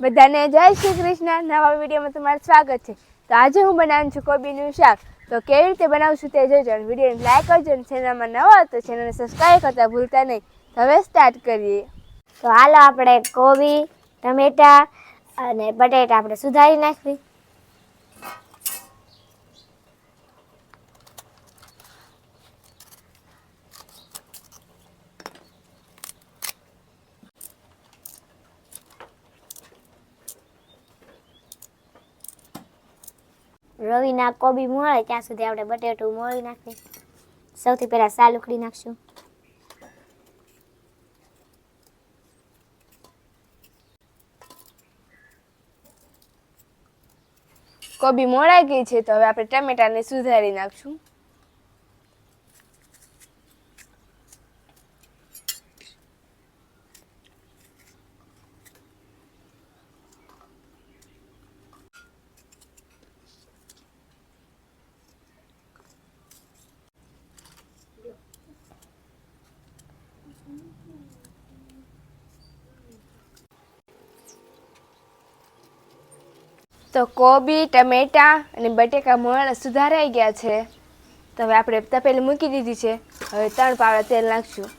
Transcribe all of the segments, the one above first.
બધાને જય શ્રી કૃષ્ણ. નવા વિડીયોમાં તમારું સ્વાગત છે. તો આજે હું બનાવું છું કોબીનું શાક. તો કેવી રીતે બનાવશું તે જોજો અને વિડીયોને લાઈક કરજો અને ચેનલમાં નવા તો ચેનલને સબસ્ક્રાઈબ કરતા ભૂલતા નહીં. હવે સ્ટાર્ટ કરીએ. તો હાલો આપણે કોબી, ટમેટા અને બટેટા આપણે સુધારી નાખવી. રવિના કોબી મળે, ત્યાં સુધી આપણે બટેટું મોળી નાખીએ. સૌથી પહેલાં સાલ ઉખડી નાખશું. કોબી મોળાઈ ગઈ છે, તો હવે આપણે ટમેટાને સુધારી નાખશું. તો કોબી, ટમેટા અને બટેકા મોળા સુધારાઈ ગયા છે. તો હવે આપણે તપેલી મૂકી દીધી છે. હવે ત્રણ પાવડા તેલ નાખશું.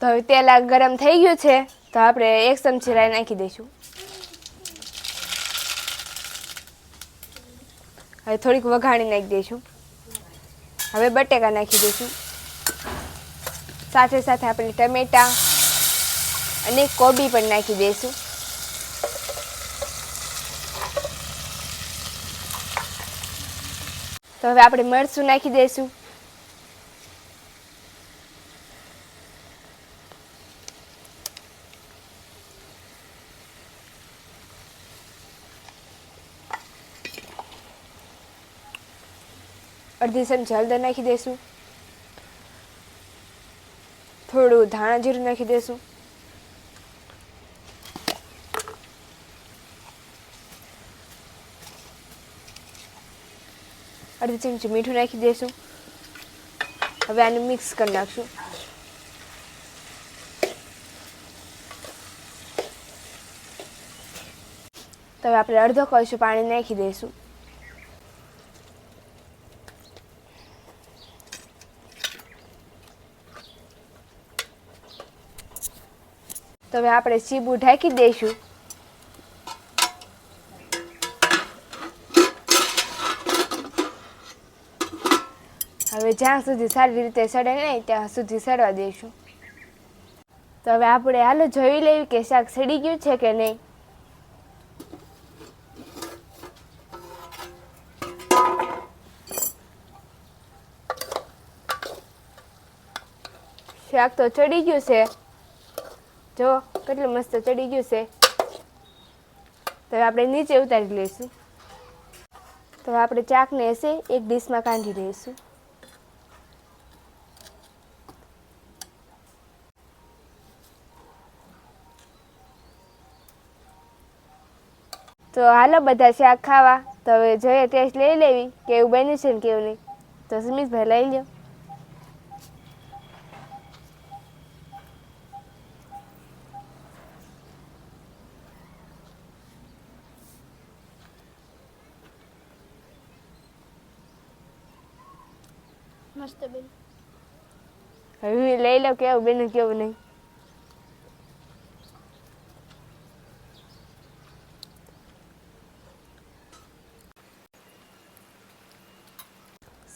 તો હવે તેલ ગરમ થઈ ગયું છે. તો આપણે એક ચમચી રાઈ નાખી દઈશું. હવે થોડીક વઘાણી નાખી દઈશું. હવે બટેકા નાખી દઈશું. સાથે સાથે આપણે ટમેટા અને કોબી પણ નાખી દઈશું. તો હવે આપણે મરચું નાખી દઈશું. અડધી ચમચી નાખી દઈશું થોડું ધાણા જીરું નાખી દઈશું અડધી ચમચી મીઠું નાખી દઈશું હવે આને મિક્સ કરી નાખશું. તો આપણે અડધો કળશું પાણી નાખી દઈશું તો હવે આપણે સીબું ઢાંકી દઈશું. હવે જ્યાં સુધી સારી રીતે સડે નહીં, ત્યાં સુધી સડવા દઈશું. તો હવે આપણે હાલો જોઈ લેવી કે શાક સડી ગયું છે કે નહીં. શાક તો ચડી ગયું છે. જો, કેટલું મસ્ત ચડી ગયું છે. તો આપણે નીચે ઉતારી લઈશું. તો આપણે ચાકને હશે, એક ડીશમાં કાઢી દઈશું. તો હાલો બધા શાક ખાવા. તો હવે જોઈએ, ટેસ્ટ લઈ લેવી કેવું બન્યું છે ને કેવું નહીં. તો સુમિતભાઈ લઈ લ્યો. મસ્ત બેન હવે લઈ લો કેવું બેન કેવું નહીં.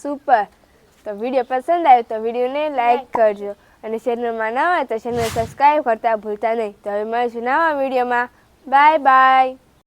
સુપર તો વીડિયો પસંદ આવ્યો તો વિડીયોને લાઇક કરજો. અને ચેનલમાં ના હોય તો ચેનલ સબસ્ક્રાઈબ કરતા ભૂલતા નહીં. તો હવે મળીશું નવા વિડીયોમાં. Bye bye